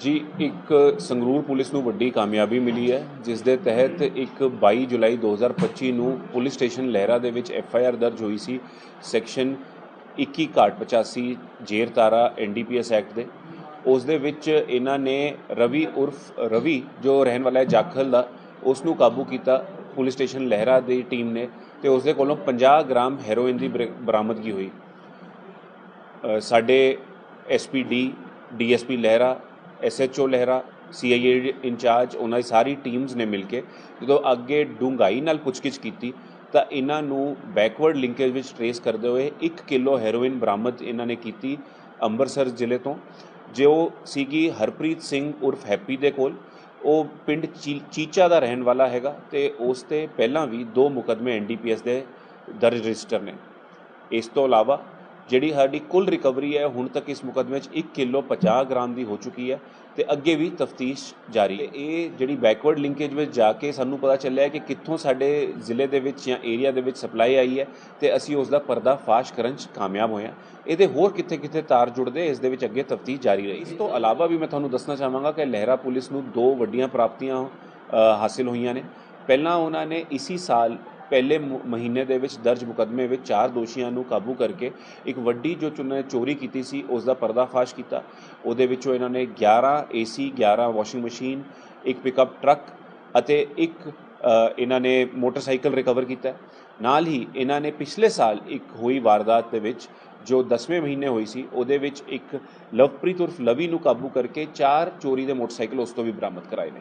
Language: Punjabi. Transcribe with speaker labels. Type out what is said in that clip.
Speaker 1: ਜੀ ਇੱਕ ਸੰਗਰੂਰ ਪੁਲਿਸ ਨੂੰ ਵੱਡੀ ਕਾਮਯਾਬੀ ਮਿਲੀ ਹੈ ਜਿਸ ਦੇ ਤਹਿਤ ਇੱਕ 22 ਜੁਲਾਈ 2025 ਨੂੰ ਪੁਲਿਸ ਸਟੇਸ਼ਨ ਲਹਿਰਾ ਦੇ ਵਿੱਚ ਐਫ ਆਈ ਆਰ ਦਰਜ ਹੋਈ ਸੀ ਸੈਕਸ਼ਨ 21 ਘਾਟ 85 ਜੇਰ ਤਾਰਾ ਐਨਡੀਪੀਐਸ ਐਕਟ ਦੇ। ਉਸ ਦੇ ਵਿੱਚ ਇਹਨਾਂ ਨੇ ਰਵੀ ਉਰਫ ਰਵੀ ਜੋ ਰਹਿਣ ਵਾਲਾ ਹੈ ਜਾਖਲ ਦਾ ਉਸ ਨੂੰ ਕਾਬੂ ਕੀਤਾ ਪੁਲਿਸ ਸਟੇਸ਼ਨ ਲਹਿਰਾ ਦੀ ਟੀਮ ਨੇ ਤੇ ਉਸ ਦੇ ਕੋਲੋਂ 50 ਗ੍ਰਾਮ ਹੈਰੋਇਨ ਦੀ ਬਰ- ਬਰਾਮਦਗੀ ਹੋਈ। ਅ, ਸਾਡੇ SPD DSP Lehra SHO Lehra CIA incharge ਉਹਨਾਂ ਦੀ ਸਾਰੀ ਟੀਮਸ ਨੇ ਮਿਲ ਕੇ ਜਦੋਂ ਅੱਗੇ ਡੂੰਘਾਈ ਨਾਲ ਪੁੱਛਗਿੱਛ ਕੀਤੀ, ਤਾਂ ਇਹਨਾਂ ਨੂੰ ਬੈਕਵਰਡ ਲਿੰਕੇਜ ਵਿੱਚ ਟਰੇਸ ਕਰਦੇ ਹੋਏ 1 ਕਿਲੋ ਹੈਰੋਇਨ ਬਰਾਮਦ ਇਹਨਾਂ ਨੇ ਕੀਤੀ ਅੰਮ੍ਰਿਤਸਰ ਜ਼ਿਲ੍ਹੇ ਤੋਂ, ਜੋ ਸੀਗੀ ਹਰਪ੍ਰੀਤ ਸਿੰਘ ਉਰਫ ਹੈਪੀ ਦੇ ਕੋਲ। ਉਹ ਪਿੰਡ ਚੀ- ਚੀਚਾ ਦਾ ਰਹਿਣ ਵਾਲਾ ਹੈਗਾ ਤੇ ਉਸ ਤੇ ਪਹਿਲਾਂ ਵੀ ਦੋ ਮੁਕਦਮੇ ਐਨਡੀਪੀਐਸ ਦੇ ਦਰਜ ਰਜਿਸਟਰ ਨੇ। ਇਸ ਤੋਂ ਇਲਾਵਾ ਜਿਹੜੀ ਸਾਡੀ ਕੁੱਲ ਰਿਕਵਰੀ ਹੈ ਹੁਣ ਤੱਕ ਇਸ ਮੁਕਦਮੇ 'ਚ 1 ਕਿਲੋ 50 ਗ੍ਰਾਮ ਦੀ ਹੋ ਚੁੱਕੀ ਹੈ ਤੇ ਅੱਗੇ ਵੀ ਤਫਤੀਸ਼ ਜਾਰੀ ਹੈ। ਇਹ ਜਿਹੜੀ ਬੈਕਵਰਡ ਲਿੰਕੇਜ ਵਿੱਚ ਜਾ ਕੇ ਸਾਨੂੰ ਪਤਾ ਚੱਲਿਆ ਕਿ ਕਿੱਥੋਂ ਸਾਡੇ ਜ਼ਿਲ੍ਹੇ ਦੇ ਵਿੱਚ ਜਾਂ ਏਰੀਆ ਦੇ ਵਿੱਚ ਸਪਲਾਈ ਆਈ ਹੈ ਤੇ ਅਸੀਂ ਉਸ ਦਾ ਪਰਦਾ ਫਾਸ਼ ਕਰਨ 'ਚ ਕਾਮਯਾਬ ਹੋਏ ਹਾਂ। ਇਹਦੇ ਹੋਰ ਕਿੱਥੇ ਕਿੱਥੇ ਤਾਰ ਜੁੜਦੇ ਇਸ ਦੇ ਵਿੱਚ ਅੱਗੇ ਤਫਤੀਸ਼ ਜਾਰੀ ਰਹੀ। ਇਸ ਤੋਂ ਇਲਾਵਾ ਵੀ ਮੈਂ ਤੁਹਾਨੂੰ ਦੱਸਣਾ ਚਾਹਾਂਗਾ ਕਿ ਲਹਿਰਾ ਪੁਲਿਸ ਨੂੰ ਦੋ ਵੱਡੀਆਂ ਪ੍ਰਾਪਤੀਆਂ ਅ, ਹਾਸਿਲ ਹੋਈਆਂ ਨੇ। ਪਹਿਲਾਂ ਉਹਨਾਂ ਨੇ ਇਸੀ ਸਾਲ ਪਹਿਲੇ ਮਹੀਨੇ ਦੇ ਵਿੱਚ ਦਰਜ ਮੁਕਦਮੇ ਵਿੱਚ ਚਾਰ ਦੋਸ਼ੀਆਂ ਨੂੰ ਕਾਬੂ ਕਰਕੇ ਇੱਕ ਵੱਡੀ ਜੋ ਚੁਣੇ ਚੋਰੀ ਕੀਤੀ ਸੀ ਉਸ ਦਾ ਪਰਦਾਫਾਸ਼ ਕੀਤਾ। ਉਹਦੇ ਵਿੱਚੋਂ ਇਹਨਾਂ ਨੇ 11 ਏਸੀ 11 ਵਾਸ਼ਿੰਗ ਮਸ਼ੀਨ, ਇੱਕ ਪਿਕਅਪ ਟਰੱਕ ਅਤੇ ਇੱਕ ਇਹਨਾਂ ਨੇ ਮੋਟਰਸਾਈਕਲ ਰਿਕਵਰ ਕੀਤਾ। ਨਾਲ ਹੀ ਇਹਨਾਂ ਨੇ ਪਿਛਲੇ ਸਾਲ ਇੱਕ ਹੋਈ ਵਾਰਦਾਤ ਦੇ ਵਿੱਚ ਜੋ 10ਵੇਂ ਮਹੀਨੇ ਹੋਈ ਸੀ, ਉਹਦੇ ਵਿੱਚ ਇੱਕ ਲਵਪ੍ਰੀਤ ਉਰਫ ਲਵੀ ਨੂੰ ਕਾਬੂ ਕਰਕੇ ਚਾਰ ਚੋਰੀ ਦੇ ਮੋਟਰਸਾਈਕਲ ਉਸ ਤੋਂ ਵੀ ਬਰਾਮਦ ਕਰਾਏ ਨੇ।